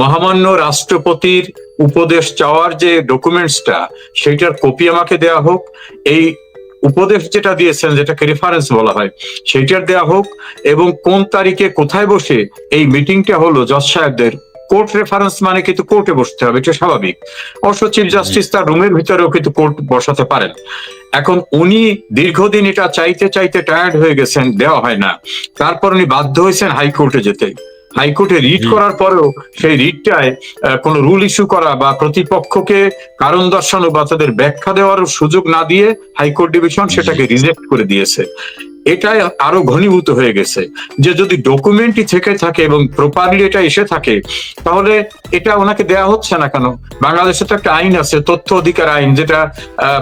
মহামান্য রাষ্ট্রপতির উপদেশ চাওয়ার যে ডকুমেন্টসটা সেটার কপি আমাকে দেয়া হোক। এই উপদেশ যেটা দিয়েছেন, যেটাকে রেফারেন্স বলা হয় সেটার দেয়া হোক এবং কোন তারিখে কোথায় বসে এই মিটিংটা হলো জজ সাহেবদের কোর্ট রেফারেন্স মানে কিন্তু কোর্টে বসতে হবে, এটা স্বাভাবিক। অবশ্য চিফ জাস্টিস তার রুমের ভিতরেও কিন্তু কোর্ট বসাতে পারেন। এখন উনি দীর্ঘদিন এটা চাইতে চাইতে টায়ার্ড হয়ে গেছেন, দেওয়া হয় না। তারপর উনি বাধ্য হয়েছেন হাইকোর্টে যেতে। হাইকোর্টে রিট। করার পরেও সেই রিটটায় কোনো রুল ইস্যু করা বা প্রতিপক্ষকে কারণ দর্শানো বা তাদের ব্যাখ্যা দেওয়ার সুযোগ না দিয়ে হাইকোর্ট ডিভিশন সেটাকে রিজেক্ট করে দিয়েছে এটাই আরও ঘনীভূত হয়ে গেছে যে যদি ডকুমেন্টই থেকে থাকে এবং প্রপারলি এটা এসে থাকে তাহলে এটা ওনাকে দেয়া হচ্ছে না কেন? বাংলাদেশে তো একটা আইন আছে তথ্য অধিকার আইন যেটা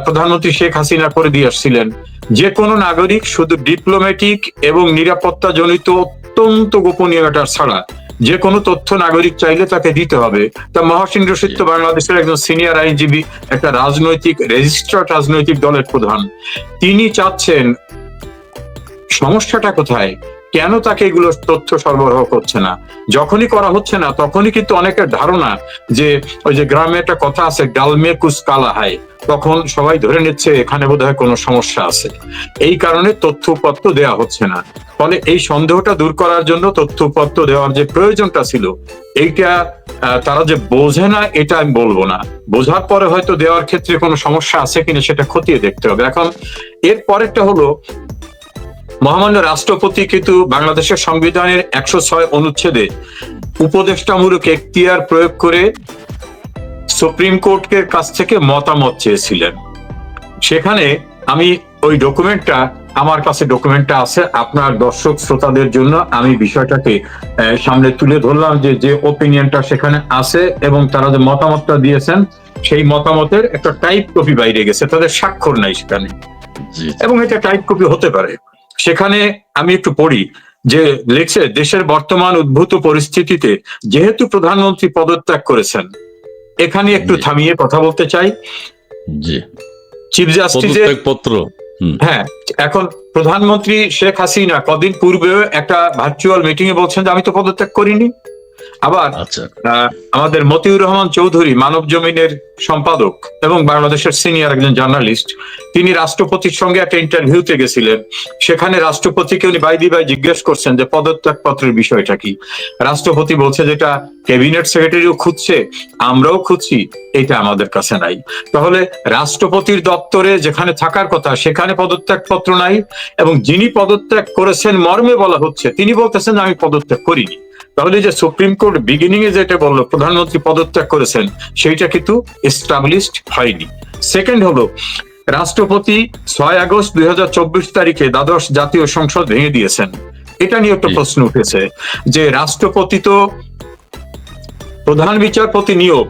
প্রধানমন্ত্রী শেখ হাসিনা করে দিয়ে আসছিলেন। যে কোনো নাগরিক শুধু ডিপ্লোম্যাটিক এবং নিরাপত্তা জনিত অত্যন্ত গোপনীয়তা ছাড়া যে কোনো তথ্য নাগরিক চাইলে তাকে দিতে হবে। তা মহাসিন রশিদ তো বাংলাদেশের একজন সিনিয়র আইনজীবী একটা রাজনৈতিক রেজিস্টার্ড রাজনৈতিক দলের প্রধান। তিনি চাচ্ছেন সমস্যাটা কোথায়? কেন তাকে এগুলো তথ্য সরবরাহ করছে না? যখনই করা হচ্ছে না, তখনই কিন্তু অনেকের ধারণা যে ওই যে গ্রামে একটা কথা আছে ডালমে কুস কালা হায়। তখন সবাই ধরে নিচ্ছে এখানে বোধহয় কোনো সমস্যা আছে। এই কারণে তথ্যপত্র দেয়া হচ্ছে না। ফলে এই সন্দেহটা দূর করার জন্য তথ্যপত্র দেওয়ার যে প্রয়োজনটা ছিল, এইটা তারা যে বোঝে না, এটা আমি বলব না। বোঝার পরে হয়তো দেওয়ার ক্ষেত্রে কোনো সমস্যা আছে কিনা সেটা খতিয়ে দেখতে হবে। এখন, এর পরেরটা হলো মহামান্য রাষ্ট্রপতি কিন্তু বাংলাদেশের সংবিধানের একশো ছয় অনুচ্ছেদে উপদেষ্টামূলক এখতিয়ার প্রয়োগ করে সুপ্রিম কোর্টের কাছ থেকে মতামত চেয়েছিলেন। সেখানে আমি ওই ডকুমেন্টটা আমার কাছে ডকুমেন্টটা আছে আপনার দর্শক শ্রোতাদের জন্য আমি বিষয়টাকে সামনে তুলে ধরলাম যে যে ওপিনিয়নটা সেখানে আছে এবং তারা যে মতামতটা দিয়েছেন সেই মতামতের একটা টাইপ কপি বাইরে গেছে তাদের স্বাক্ষর নাই সেখানে। এবং এটা টাইপ কপি হতে পারে। সেখানে আমি একটু পড়ি যে লিখছে দেশের বর্তমান উদ্ভূত পরিস্থিতিতে যেহেতু প্রধানমন্ত্রী পদত্যাগ করেছেন এখানে একটু থামিয়ে কথা বলতে চাই। চিফ জাস্টিসের পত্র হ্যাঁ এখন প্রধানমন্ত্রী শেখ হাসিনা কদিন পূর্বে একটা ভার্চুয়াল মিটিং এ বলছেন যে আমি তো পদত্যাগ করিনি। আবার আচ্ছা। আমাদের মতিউর রহমান চৌধুরী মানব জমিনের সম্পাদক এবং বাংলাদেশের সিনিয়র একজন জার্নালিস্ট তিনি রাষ্ট্রপতির সঙ্গে একটা ইন্টারভিউতে গেছিলেন। সেখানে রাষ্ট্রপতিকে উনি বাই জিজ্ঞেস করছেন যে পদত্যাগ পত্রের বিষয়টা কি? রাষ্ট্রপতি বলছে যেটা ক্যাবিনেট সেক্রেটারিও খুঁজছে আমরাও খুঁজছি এটা আমাদের কাছে নাই। তাহলে রাষ্ট্রপতির দপ্তরে যেখানে থাকার কথা সেখানে পদত্যাগ পত্র নাই এবং যিনি পদত্যাগ করেছেন মর্মে বলা হচ্ছে তিনি বলতেছেন আমি পদত্যাগ করিনি। তাহলে যে সুপ্রিম কোর্ট বিগিনিং এ যেটা বলল প্রধানমন্ত্রী পদত্যাগ করেছেন সেইটা কিন্তু এস্টাবলিশড হয়নি। সেকেন্ড হলো রাষ্ট্রপতি ছয় আগস্ট দুই তারিখে দ্বাদশ জাতীয় সংসদ ভেঙে দিয়েছেন। এটা নিয়ে একটা প্রশ্ন উঠেছে যে রাষ্ট্রপতি তো প্রধান বিচারপতি নিয়োগ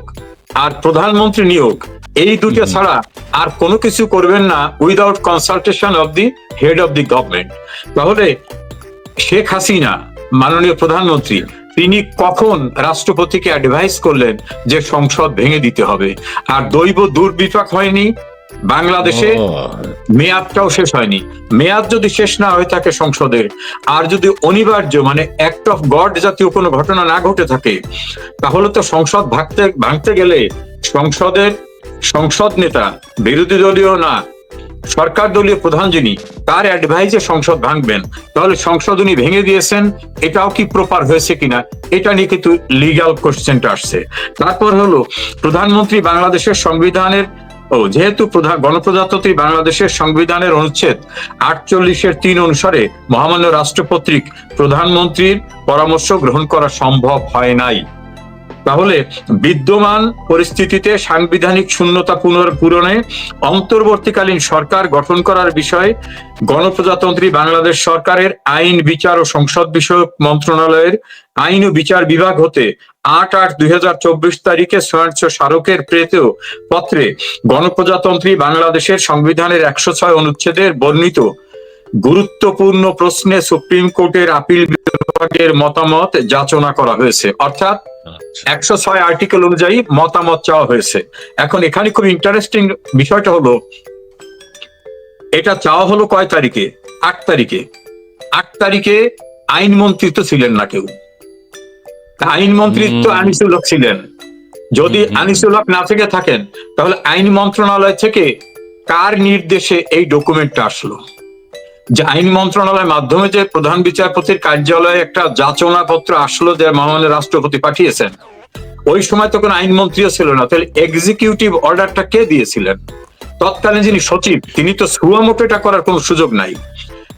আর প্রধানমন্ত্রী নিয়োগ এই দুটো ছাড়া আর কোনো কিছু করবেন না without consultation of the head of the government তাহলে শেখ হাসিনা মাননীয় প্রধানমন্ত্রী তিনি কখন রাষ্ট্রপতিকে অ্যাডভাইস করলেন যে সংসদ ভেঙে দিতে হবে? আর দৈব দুর্বিপাক হয়নি? বাংলাদেশে মেয়াদটাও শেষ হয়নি। মেয়াদ যদি শেষ না হয়ে থাকে সংসদের। আর যদি অনিবার্য মানে অ্যাক্ট অফ গড জাতীয় কোনো ঘটনা না ঘটে থাকে তাহলে তো সংসদ ভাঙতে ভাঙতে গেলে সংসদের সংসদ নেতা বিরোধী দলীয় না সরকার দলীয় প্রধান যিনি, তার অ্যাডভাইজে সংসদ ভাঙবেন। তাহলে সংসদ উনি ভেঙে দিয়েছেন, এটাও কি প্রপার হয়েছে কিনা, এটা নিয়ে কিন্তু লিগ্যাল কোশ্চেনটা আসছে। তারপর হলো, প্রধানমন্ত্রী বাংলাদেশের সংবিধানের, ও যেহেতু প্রধান, গণপ্রজাতন্ত্রী বাংলাদেশের সংবিধানের অনুচ্ছেদ আটচল্লিশের তিন অনুসারে মহামান্য রাষ্ট্রপতিক প্রধানমন্ত্রীর পরামর্শ গ্রহণ করা সম্ভব হয় নাই। তাহলে বিদ্যমান পরিস্থিতিতে সাংবিধানিক শূন্যতা পুনর- পূরণে অন্তর্বর্তীকালীন সরকার গঠন করার বিষয়ে গণপ্রজাতন্ত্রী বাংলাদেশ সরকারের আইন, বিচার ও সংসদ বিষয়ক মন্ত্রণালয়ের আইন ও বিচার বিভাগ হতে আট আট দুই তারিখে স্বয়ংস স্মারকের প্রেতেও পত্রে গণপ্রজাতন্ত্রী বাংলাদেশের সংবিধানের একশো ছয় অনুচ্ছেদের বর্ণিত গুরুত্বপূর্ণ প্রশ্নে সুপ্রিম কোর্টের আপিল বিভাগের মতামত যাচনা করা হয়েছে। অর্থাৎ আচ্ছা। একশো ছয় আর্টিকেল অনুযায়ী মতামত চাওয়া হয়েছে। এখন এখানে খুব ইন্টারেস্টিং বিষয়টা হলো এটা চাওয়া হলো কয় তারিখে? আট তারিখে। আট তারিখে আইনমন্ত্রী তো ছিলেন না কেউ। আইনমন্ত্রী তো। আনিসুল হক ছিলেন। যদি। আনিসুল হক না থেকে থাকেন তাহলে আইন মন্ত্রণালয় থেকে কার নির্দেশে এই ডকুমেন্টটা আসলো? যে আইন মন্ত্রণালয়ের মাধ্যমে যে প্রধান বিচারপতির কার্যালয়ে একটা যাচনা পত্র আসলো যে মহামান্য রাষ্ট্রপতি পাঠিয়েছেন, ওই সময় তো কোনো আইনমন্ত্রীও ছিল না। তাহলে এক্সিকিউটিভ অর্ডারটা কে দিয়েছিলেন? তৎকালীন যিনি সচিব, তিনি তো সুয়ামোটো এটা করার কোনো সুযোগ নাই।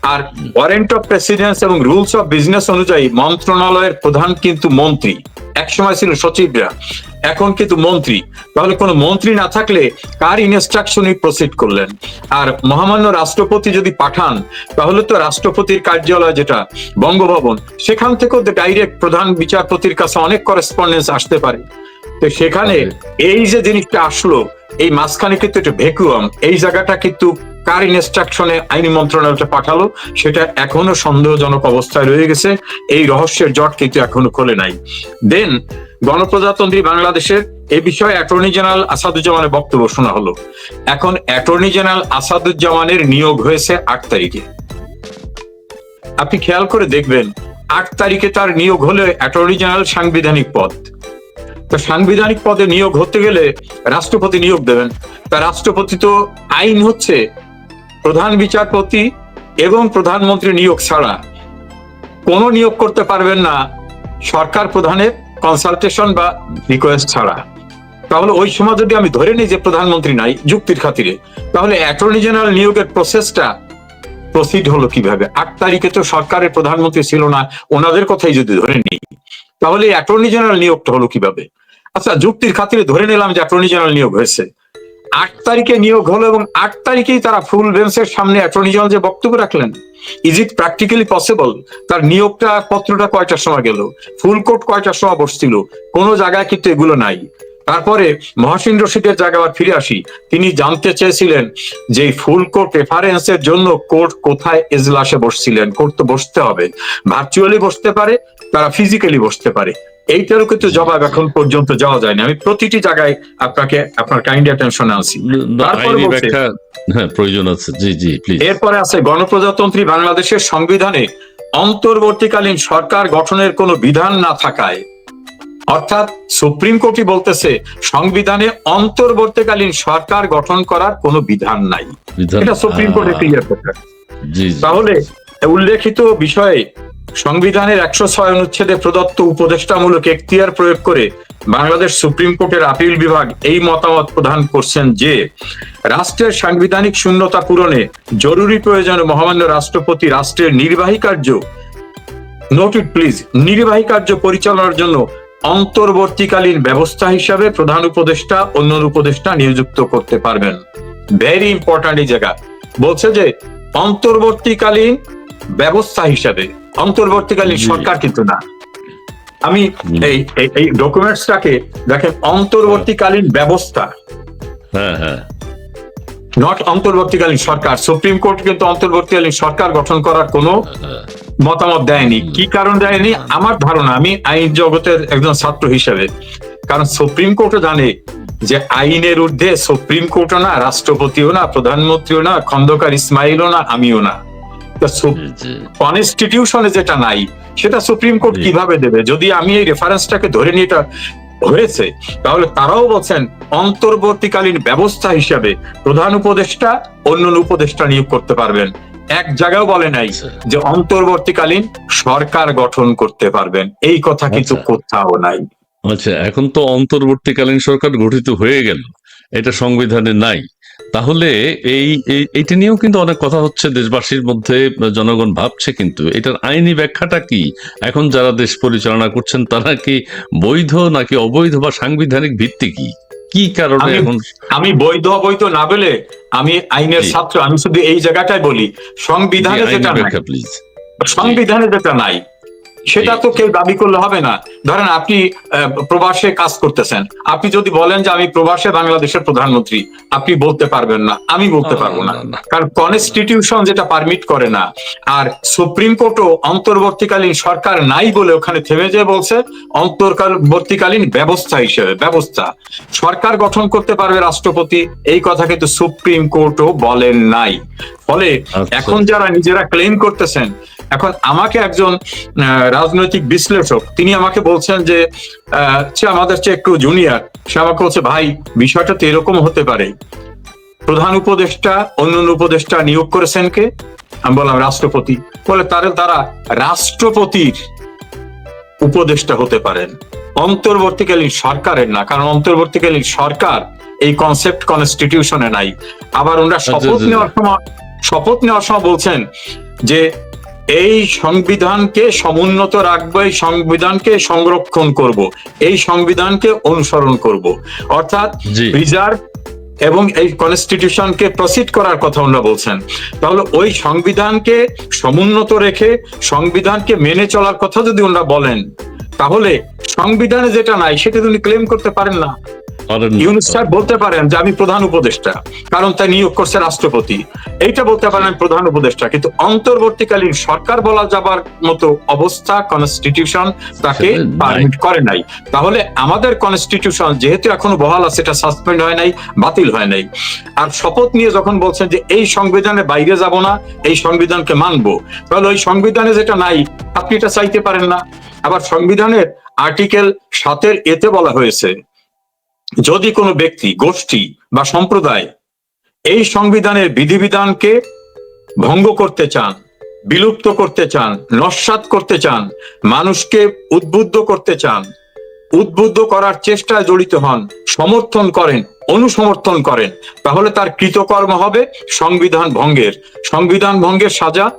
আর ওয়ারেন্ট অফ প্রেসিডেন্স এবং রুলস অফ বিজনেস অনুযায়ী মন্ত্রণালয়ের প্রধান কিন্তু মন্ত্রী। একসময় ছিল সচিবরা এখন কিন্তু মন্ত্রী। তাহলে কোনো মন্ত্রী না থাকলে কার ইনস্ট্রাকশনই প্রসিড করলেন? আর মহামান্য রাষ্ট্রপতি যদি পাঠান তাহলে তো রাষ্ট্রপতির কার্যালয় যেটা বঙ্গভবন সেখান থেকেও ডাইরেক্ট প্রধান বিচারপতির কাছে অনেক করেসপন্ডেন্স আসতে পারে। তো সেখানে এই যে জিনিসটা আসলো এই মাঝখানে কিন্তু একটা ভ্যাকুয়াম এই জায়গাটা কিন্তু কার ইনস্ট্রাকশনে আইন মন্ত্রণালয়টা পাঠালো, সেটা এখনও সন্দেহজনক অবস্থায় রয়ে গেছে। এই রহস্যের জট কিন্তু এখনও খোলে নাই। দেন গণপ্রজাতন্ত্রী বাংলাদেশের এই বিষয়ে অ্যাটর্নি জেনারেল আসাদুজ্জামানের বক্তব্য শোনা হলো। এখন অ্যাটর্নি জেনারেল আসাদুজ্জামানের নিয়োগ হয়েছে আট তারিখে। আপনি খেয়াল করে দেখবেন, আট তারিখে তার নিয়োগ হলে অ্যাটর্নি জেনারেল সাংবিধানিক পদ। তো সাংবিধানিক পদে নিয়োগ হতে গেলে রাষ্ট্রপতি নিয়োগ দেবেন। তা রাষ্ট্রপতি তো আইন হচ্ছে প্রধান বিচারপতি এবং প্রধানমন্ত্রী নিয়োগ ছাড়া কোনো নিয়োগ করতে পারবেন না সরকার প্রধানের কনসালটেশন বা রিকোয়েস্ট ছাড়া। তাহলে ওই সময় যদি আমি ধরে নিই যে প্রধানমন্ত্রী নাই যুক্তির খাতিরে, তাহলে অ্যাটর্নি জেনারেল নিয়োগের প্রসেসটা প্রসিড হলো কীভাবে? আট তারিখে তো সরকারের প্রধানমন্ত্রী ছিল না, ওনাদের কথাই যদি ধরে নিই, তাহলে অ্যাটর্নি জেনারেল নিয়োগটা হলো কীভাবে? আচ্ছা যুক্তির খাতিরে ধরে নিলাম যে অ্যাটর্নি জেনারেল নিয়োগ হয়েছে। আট তারিখে নিয়োগ হলো এবং আট তারিখেই তারা ফুল বেঞ্চের সামনে অ্যাটর্নি জেনারেল যে বক্তব্য রাখলেন ইজ ইট প্র্যাকটিক্যালি পসিবল তার নিয়োগটা পত্রটা কয়টার সময় গেল? ফুল কোর্ট কয়টার সময় বসছিল? কোনো জায়গায় কিন্তু এগুলো নাই। তারপরে মহাসিন রশিদের জায়গায় আবার ফিরে আসি। তিনি জানতে চেয়েছিলেন যে ফুল কোর্ট রেফারেন্সের জন্য কোর্ট কোথায় এজলাসে বসছিলেন। কোর্ট তো বসতে হবে। ভার্চুয়ালি বসতে পারে, তারা ফিজিক্যালি বসতে পারে। এইটারও কিন্তু জবাব এখন পর্যন্ত যাওয়া যায়নি। আমি প্রতিটি জায়গায় আপনাকে আপনার কাইন্ড অ্যাটেনশন আনছি। হ্যাঁ প্রয়োজন আছে। জি জি প্লিজ এরপরে আছে গণপ্রজাতন্ত্রী বাংলাদেশের সংবিধানে অন্তর্বর্তীকালীন সরকার গঠনের কোনো বিধান না থাকায় অর্থাৎ সুপ্রিম কোর্টই বলতেছে সংবিধানে অন্তর্বর্তীকালীন সরকার গঠন করার কোনো বিধান নাই। এটা সুপ্রিম কোর্টে ক্লিয়ার করতে তাহলে উল্লেখিত বিষয়ে সংবিধানের একশো ছয় অনুচ্ছেদে প্রদত্ত উপদেষ্টামূলক এখতিয়ার প্রয়োগ করে বাংলাদেশ সুপ্রিম কোর্টের আপিল বিভাগ এই মতামত প্রদান করছেন যে, রাষ্ট্রের সাংবিধানিক শূন্যতা পূরণে জরুরি প্রয়োজনে মহামান্য রাষ্ট্রপতি রাষ্ট্রের নির্বাহী কার্য। নোটেড প্লিজ নির্বাহী কার্য পরিচালনার জন্য অন্তর্বর্তীকালীন ব্যবস্থা হিসাবে প্রধান উপদেষ্টা অন্য উপদেষ্টা নিযুক্ত করতে পারবেন। ভেরি ইম্পর্ট্যান্ট এই জায়গা। বলছে যে, অন্তর্বর্তীকালীন ব্যবস্থা হিসাবে অন্তর্বর্তীকালীন সরকার কিন্তু না। আমি এই এই- ডকুমেন্টসটাকে দেখেন অন্তর্বর্তীকালীন ব্যবস্থা। হ্যাঁ হ্যাঁ। নট অন্তর্বর্তীকালীন সরকার। সুপ্রিম কোর্ট কিন্তু অন্তর্বর্তীকালীন সরকার গঠন করার কোনো হ্যাঁ, মতামত দেয়নি। কি কারণ দেয়নি? আমার ধারণা আমি আইন জগতের একজন ছাত্র হিসেবে। কারণ সুপ্রিম কোর্টও জানে যে আইনের ঊর্ধ্বে সুপ্রিম কোর্টও না রাষ্ট্রপতিও না প্রধানমন্ত্রীও না খন্দকার ইসমাইলও না আমিও না। কনস্টিটিউশনে যেটা নাই সেটা সুপ্রিম কোর্ট কীভাবে দেবে? যদি আমি এই রেফারেন্সটাকে ধরে নিয়ে এটা হয়েছে তাহলে তারাও বলছেন অন্তর্বর্তীকালীন ব্যবস্থা হিসাবে প্রধান উপদেষ্টা অন্য উপদেষ্টা নিয়োগ করতে পারবেন। এক জায়গাও বলে নাই আচ্ছা। যে অন্তর্বর্তীকালীন সরকার গঠন করতে পারবেন। এই কথা কিন্তু আচ্ছা। কোথাও নাই। আচ্ছা এখন তো অন্তর্বর্তীকালীন সরকার গঠিত হয়ে গেল। এটা সংবিধানে নাই। তাহলে এই এই- এইটা নিয়েও কিন্তু অনেক কথা হচ্ছে দেশবাসীর মধ্যে জনগণ ভাবছে কিন্তু। এটার আইনি ব্যাখ্যাটা কি? এখন যারা দেশ পরিচালনা করছেন তারা কি বৈধ নাকি অবৈধ বা সাংবিধানিক ভিত্তি কি? কি কারণে এখন আমি বৈধ অবৈধ না বলে আমি আইনের ছাত্র আমি শুধু এই জায়গাটাই বলি সংবিধানে যেটা সংবিধানে যেটা নাই সেটা তো কেউ দাবি করলে হবে না। ধরেন আপনি প্রবাসে কাজ করতেছেন। আপনি যদি বলেন যে আমি প্রবাসে বাংলাদেশের প্রধানমন্ত্রী আপনি বলতে পারবেন না। আমি বলতে পারব না। কারণ কনস্টিটিউশন যেটা পারমিট করে না আর সুপ্রিম কোর্টও অন্তর্বর্তীকালীন সরকার নাই বলে ওখানে থেমে যে বলছে অন্তর্বর্তীকালীন ব্যবস্থা হিসেবে ব্যবস্থা। সরকার গঠন করতে পারবে রাষ্ট্রপতি এই কথা কিন্তু সুপ্রিম কোর্টও বলেন নাই। ফলে আচ্ছা। এখন যারা নিজেরা ক্লেম করতেছেন এখন আমাকে একজন রাজনৈতিক বিশ্লেষক তিনি আমাকে বলছেন যে সে আমাদের চেয়ে একটু জুনিয়র সে আমাকে বলছে ভাই বিষয়টা তো এরকম হতে পারে। প্রধান উপদেষ্টা অন্য অন্য উপদেষ্টা নিয়োগ করেছেন কে? আমি বললাম রাষ্ট্রপতি। বলে তারা তারা রাষ্ট্রপতির উপদেষ্টা হতে পারেন। অন্তর্বর্তীকালীন সরকারের না কারণ অন্তর্বর্তীকালীন সরকার এই কনসেপ্ট কনস্টিটিউশনে নাই। আবার ওনারা শপথ আচ্ছা, নেওয়ার সময় শপথ নেওয়ার সময় বলছেন যে এই সংবিধানকে সমুন্নত রাখব এই সংবিধানকে সংরক্ষণ করব এই সংবিধানকে অনুসরণ করব। অর্থাৎ জি। প্রিজার্ভ এবং এই কনস্টিটিউশনকে প্রসিড করার কথা ওনারা বলছেন। তাহলে ওই সংবিধানকে সমুন্নত রেখে সংবিধানকে মেনে চলার কথা যদি ওনারা বলেন তাহলে সংবিধানে যেটা নাই সেটা উনি ক্লেম করতে পারেন না। ইউনুস স্যার বলতে পারেন যে আমি প্রধান উপদেষ্টা। কারণ তাই নিয়োগ করছে রাষ্ট্রপতি। এইটা বলতে পারেন আমি প্রধান উপদেষ্টা। কিন্তু অন্তর্বর্তীকালীন সরকার বলা যাবার মতো অবস্থা কনস্টিটিউশন তাকে পারমিট করে নাই। তাহলে আমাদের কনস্টিটিউশন যেহেতু এখনও বহাল আছে এটা সাসপেন্ড হয় নাই বাতিল হয় নাই। আর শপথ নিয়ে যখন বলছেন যে এই সংবিধানের বাইরে যাব না এই সংবিধানকে মানবো। তাহলে ওই সংবিধানে যেটা নাই আপনি এটা চাইতে পারেন না। আবার সংবিধানের আর্টিকেল সাতের এতে বলা হয়েছে যদি কোনো ব্যক্তি, গোষ্ঠী বা সম্প্রদায় এই সংবিধানের বিধিবিধানকে ভঙ্গ করতে চান, বিলুপ্ত করতে চান, নস্বাত করতে চান, মানুষকে উদ্বুদ্ধ করতে চান, উদ্বুদ্ধ করার চেষ্টায় জড়িত হন, সমর্থন করেন, অনুসমর্থন করেন, তাহলে তার কৃতকর্ম হবে সংবিধান ভঙ্গের। সংবিধান ভঙ্গের সাজা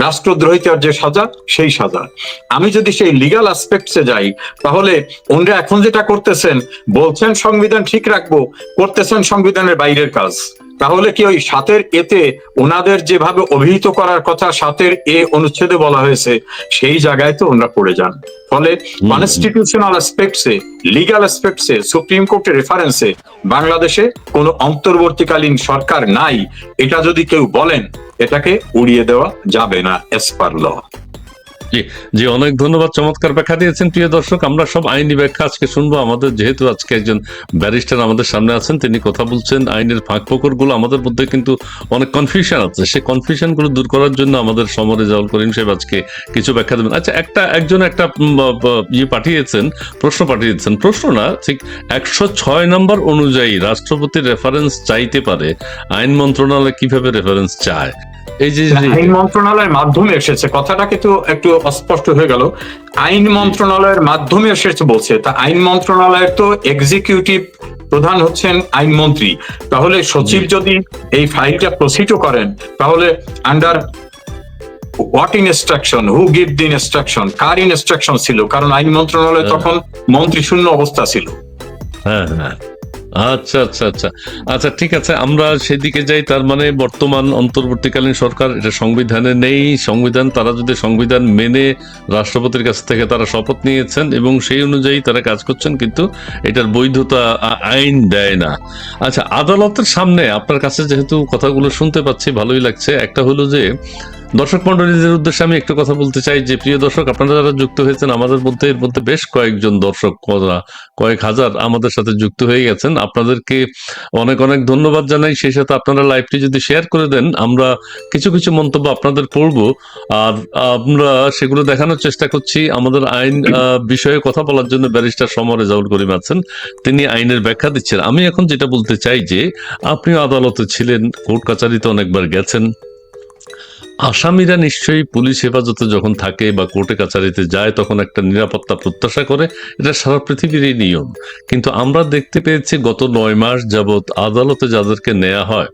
রাষ্ট্রদ্রোহিতার যে সাজা সেই সাজা। আমি যদি সেই লিগাল অ্যাসপেক্টসে যাই তাহলে ওনরা এখন যেটা করতেছেন বলছেন সংবিধান ঠিক রাখব করতেছেন সংবিধানের বাইরের কাজ। তাহলে কি ওই সাতের এতে ওনাদের যেভাবে অভিহিত করার কথা সাতের এ অনুচ্ছেদে বলা হয়েছে সেই জায়গায় তো ওনারা পড়ে যান। ফলে। কনস্টিটিউশনাল অ্যাসপেক্টসে লিগাল অ্যাসপেক্টসে সুপ্রিম কোর্টের রেফারেন্সে বাংলাদেশে কোনো অন্তর্বর্তীকালীন সরকার নাই এটা যদি কেউ বলেন এটাকে উড়িয়ে দেওয়া যাবে না এস পার ল জি অনেক ধন্যবাদ, চমৎকার ব্যাখ্যা দিয়েছেন। প্রিয় দর্শক, আমরা সব আইনি ব্যাখ্যা আজকে শুনব। আমাদের যেহেতু আজকে একজন ব্যারিস্টার আমাদের সামনে আছেন, তিনি কথা বলছেন। আইনের ফাঁকগুলো আমাদের মধ্যে কিন্তু অনেক কনফিউশন আছে। সেই কনফিউশনগুলো দূর করার জন্য আমাদের সমরে জাউল করিম সাহেব আজকে কিছু ব্যাখ্যা দেবেন। আচ্ছা একটা, একজন একটা ইয়ে পাঠিয়েছেন, প্রশ্ন পাঠিয়েছেন। প্রশ্ন না, ঠিক একশো ছয় নম্বর অনুযায়ী রাষ্ট্রপতির রেফারেন্স চাইতে পারে। আইন মন্ত্রণালয় কীভাবে রেফারেন্স চায়? এই যে যে- আইন মন্ত্রণালয়ের মাধ্যমে এসেছে। কথাটা কিন্তু একটু অস্পষ্ট হয়ে গেল। আইন মন্ত্রণালয়ের মাধ্যমে এসেছে বলছে। তা আইন মন্ত্রণালয়ের তো এক্সিকিউটিভ প্রধান হচ্ছেন আইনমন্ত্রী। তাহলে সচিব যদি এই ফাইলটা প্রসিডও করেন তাহলে under what instruction who give the instruction car instruction ছিল? কারণ আইন মন্ত্রণালয় হ্যাঁ। তখন মন্ত্রী শূন্য অবস্থা ছিল। হ্যাঁ হ্যাঁ। আচ্ছা আচ্ছা আচ্ছা। আচ্ছা ঠিক আছে, আমরা সেদিকে যাই, তার মানে বর্তমান অন্তর্বর্তীকালীন সরকার, এটা সংবিধানে নেই। সংবিধান, তারা যদি সংবিধান মেনে রাষ্ট্রপতির কাছ থেকে তারা শপথ নিয়েছেন এবং সেই অনুযায়ী তারা কাজ করছেন, কিন্তু এটার বৈধতা আইন দেয় না। আচ্ছা আদালতের সামনে, আপনার কাছে যেহেতু কথাগুলো শুনতে পাচ্ছি, ভালোই লাগছে। একটা হলো যে দর্শক মন্ডলীদের উদ্দেশ্যে আমি একটু কথা বলতে চাই যে, প্রিয় দর্শক, আপনারা যারা যুক্ত হয়েছেন, আমাদের মধ্যে, এর মধ্যে বেশ কয়েকজন দর্শক কয়েক হাজার আমাদের সাথে যুক্ত হয়ে গেছেন। আপনাদেরকে অনেক অনেক ধন্যবাদ জানাই। সেই সাথে আপনারা লাইভটি যদি শেয়ার করে দেন, আমরা কিছু কিছু মন্তব্য আপনাদের পড়ব। আর আমরা সেগুলো দেখানোর চেষ্টা করছি। আমাদের আইন বিষয়ে কথা বলার জন্য ব্যারিস্টার সমর রেজাউল করিম আছেন। তিনি আইনের ব্যাখ্যা দিচ্ছেন। আমি এখন যেটা বলতে চাই যে আপনিও আদালতে ছিলেন, কোর্ট কাছারিতে অনেকবার গেছেন। আসামিরা নিশ্চয়ই পুলিশ হেফাজতে যখন থাকে বা কোর্টে কাছারিতে যায়, তখন একটা নিরাপত্তা প্রত্যাশা করে। এটা সারা পৃথিবীরই নিয়ম। কিন্তু আমরা দেখতে পেয়েছি গত নয় মাস যাবৎ আদালতে যাদেরকে নেওয়া হয়,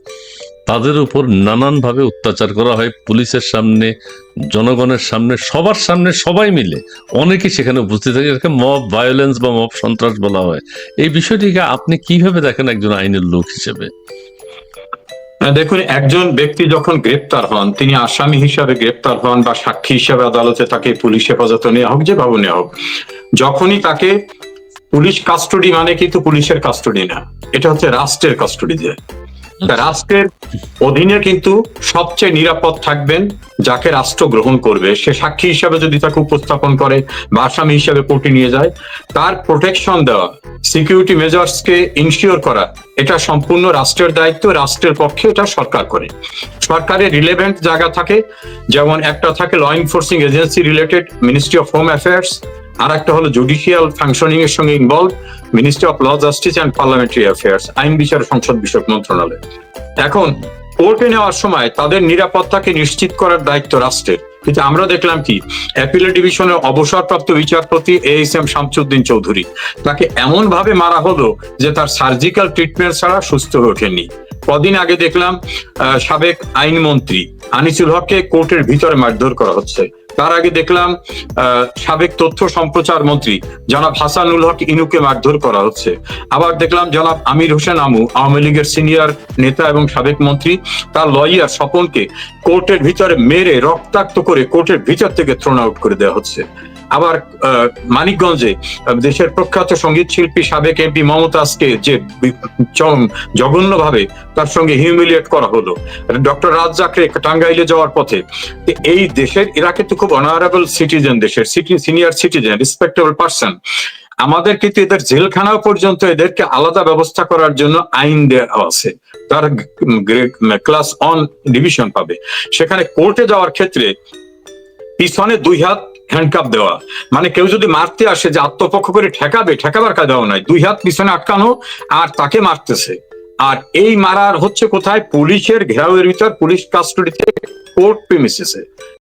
তাদের উপর নানানভাবে অত্যাচার করা হয়। পুলিশের সামনে, জনগণের সামনে, সবার সামনে সবাই মিলে। অনেকে সেখানে উপস্থিত থাকে এটাকে মব ভায়োলেন্স বা মব সন্ত্রাস বলা হয়। এই বিষয়টিকে আপনি কীভাবে দেখেন একজন আইনের লোক হিসেবে? দেখুন, একজন ব্যক্তি যখন গ্রেপ্তার হন, তিনি আসামি হিসাবে গ্রেপ্তার হন বা সাক্ষী হিসাবে আদালতে তাকে পুলিশ হেফাজতে নেওয়া হোক, যে যেভাবে নেওয়া হোক, যখনই তাকে পুলিশ কাস্টডি মানে কিন্তু পুলিশের কাস্টডি না। এটা হচ্ছে রাষ্ট্রের কাস্টডি রাষ্ট্রের অধীনে কিন্তু সবচেয়ে নিরাপদ থাকবেন যাকে রাষ্ট্র গ্রহণ করবে। সে সাক্ষী হিসাবে যদি তাকে উপস্থাপন করে বা আসামি হিসাবে কোর্টে নিয়ে যায়, তার প্রোটেকশন দেওয়া সিকিউরিটি মেজার্সকে ইনশিওর করা, এটা সম্পূর্ণ রাষ্ট্রের দায়িত্ব, রাষ্ট্রের পক্ষে এটা সরকার করে। সরকারের রিলেভেন্ট জায়গা থাকে, যেমন একটা থাকে law enforcing agency related ministry of home affairs আর একটা হলো জুডিশিয়াল ফাংশনিং এর সঙ্গে involve ministry of law justice and parliamentary affairs আইন বিচার সংসদ বিষয়ক মন্ত্রণালয়। এখন কোর্টে নেওয়ার সময় তাদের নিরাপত্তাকে নিশ্চিত করার দায়িত্ব রাষ্ট্রের। কিন্তু আমরা দেখলাম কি অ্যাপিলেট ডিভিশনের অবসরপ্রাপ্ত বিচারপতি A S M Shamsuddin Chowdhury, তাকে এমন ভাবে মারা হলো যে তার সার্জিক্যাল ট্রিটমেন্ট ছাড়া সুস্থ হয়ে ওঠেননি। কদিন আগে দেখলাম সাবেক আইনমন্ত্রী আনিসুল হককে কোর্টের ভিতরে মারধর করা হচ্ছে। তার আগে দেখলাম সাবেক তথ্য সম্প্রচার মন্ত্রী জনাব হাসানুল হক ইনুকে মারধর করা হচ্ছে। আবার দেখলাম, জনাব আমির হোসেন আমু, আওয়ামী লীগের সিনিয়র নেতা এবং সাবেক মন্ত্রী, তার লয়ার স্বপনকে কোর্টের ভিতরে মেরে রক্তাক্ত করে কোর্টের ভিতর থেকে থ্রোন আউট করে দেওয়া হচ্ছে। আবার মানিকগঞ্জে দেশের প্রখ্যাত সংগীত শিল্পী সাবেক এমপি মমতাজকে যে জঘন্য ভাবে তার সঙ্গে হিউমিলিয়েট করা হলো। ডক্টর রাজ্জাকরে টাঙ্গাইলে যাওয়ার পথে। এই দেশের এরা কিন্তু খুব অনারেবল সিটিজেন দেশের সিনিয়র সিটিজেন রেসপেক্টেবল পার্সন আমাদের কিন্তু এদের জেলখানা পর্যন্ত এদেরকে আলাদা ব্যবস্থা করার জন্য আইন দেওয়া আছে। তার ক্লাস অন ডিভিশন পাবে। সেখানে কোর্টে যাওয়ার ক্ষেত্রে পিছনে দুই হাত হ্যান্ডকাপ দেওয়া। মানে কেউ যদি মারতে আসে যে আত্মপক্ষ করে ঠেকাবে, ঠেকাবার কায়দাও নাই। দুই হাত পিছনে আটকানো আর তাকে মারতেছে। আর এই মারার হচ্ছে কোথায়? পুলিশের ঘেরাওয়ের ভিতর পুলিশ কাস্টডিতে কোর্ট প্রেমিসেসে